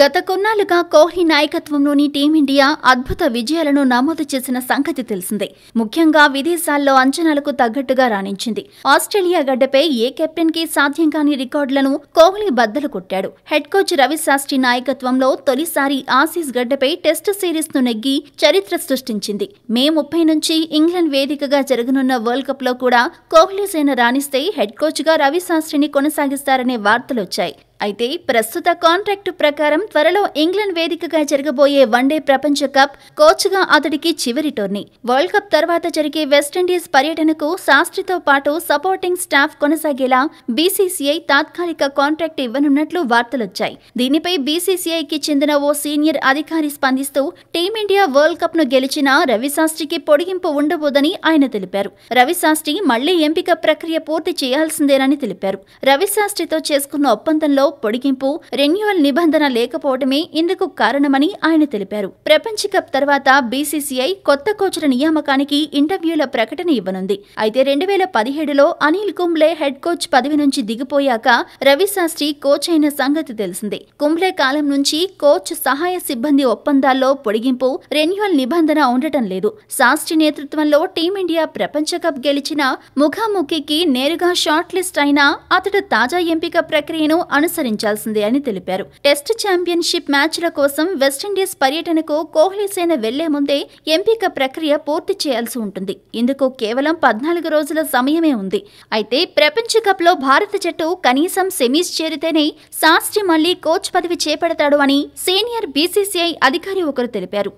గత కొన్నాళ్ళుగా కోహ్లీ నాయకత్వంలోని టీమిండియా అద్భుత విజయాలను నమోదు చేసిన సంగతి తెలిసిందే. ముఖ్యంగా విదేశాల్లో అంచనాలకు తగ్గట్టుగా రాణించింది. ఆస్ట్రేలియా గడ్డపై ఏ కెప్టెన్కి సాధ్యం కాని రికార్డులను కోహ్లీ బద్దలు కొట్టాడు. హెడ్ కోచ్ రవి శాస్త్రి నాయకత్వంలో తొలిసారి ఆసీస్ గడ్డపై టెస్ట్ సిరీస్ను నెగ్గి చరిత్ర సృష్టించింది. మే ముప్పై నుంచి ఇంగ్లాండ్ వేదికగా జరగనున్న వరల్డ్ కప్లో కూడా కోహ్లీ సేన రాణిస్తే హెడ్ కోచ్గా రవి శాస్త్రిని కొనసాగిస్తారనే వార్తలొచ్చాయి. అయితే ప్రస్తుత కాంట్రాక్టు ప్రకారం త్వరలో ఇంగ్లాండ్ వేదికగా జరగబోయే వన్డే ప్రపంచ కప్ కోచ్గా అతడికి చివరి టోర్నీ. వరల్డ్ కప్ తర్వాత జరిగే వెస్టిండీస్ పర్యటనకు శాస్త్రితో పాటు సపోర్టింగ్ స్టాఫ్ కొనసాగేలా బీసీసీఐ తాత్కాలిక కాంట్రాక్ట్ ఇవ్వనున్నట్లు వార్తలొచ్చాయి. దీనిపై బీసీసీఐకి చెందిన ఓ సీనియర్ అధికారి స్పందిస్తూ టీమిండియా వరల్డ్ కప్ను గెలిచిన రవిశాస్త్రికి పొడిగింపు ఉండబోదని ఆయన తెలిపారు. రవిశాస్త్రి మళ్ళీ ఎంపిక ప్రక్రియ పూర్తి చేయాల్సిందేనని తెలిపారు. రవిశాస్త్రితో చేసుకున్న ఒప్పందంలో పొడిగింపు రెన్యువల్ నిబంధన లేకపోవడమే ఇందుకు కారణమని ఆయన తెలిపారు. ప్రపంచ కప్ తర్వాత బీసీసీఐ కొత్త కోచ్ల నియామకానికి ఇంటర్వ్యూల ప్రకటన ఇవ్వనుంది. అయితే రెండు వేల పదిహేడులో అనిల్ కుంబ్లే హెడ్ కోచ్ పదవి నుంచి దిగిపోయాక రవి శాస్త్రి కోచ్ అయిన సంగతి తెలిసిందే. కుంబ్లే కాలం నుంచి కోచ్ సహాయ సిబ్బంది ఒప్పందాల్లో పొడిగింపు రెన్యువల్ నిబంధన ఉండటం లేదు. శాస్త్రి నేతృత్వంలో టీమిండియా ప్రపంచ కప్ గెలిచిన ముఖాముఖికి నేరుగా షార్ట్ లిస్ట్ అయినా అతడు తాజా ఎంపిక ప్రక్రియను అనుసరించాల్సిందే అని తెలిపారు. టెస్ట్ ఛాంపియన్షిప్ మ్యాచ్ల కోసం వెస్టిండీస్ పర్యటనకు కోహ్లీ సేన వెళ్ళే ముందే ఎంపిక ప్రక్రియ పూర్తి చేయాల్సి ఉంటుంది. ఇందుకు కేవలం పద్నాలుగు రోజుల సమయమే ఉంది. అయితే ప్రపంచ కప్లో భారత జట్టు కనీసం సెమీస్ చేరితేనే శాస్త్రి మళ్ళీ కోచ్ పదవి చేపడతాడు అని సీనియర్ బీసీసీఐ అధికారి ఒకరు తెలిపారు.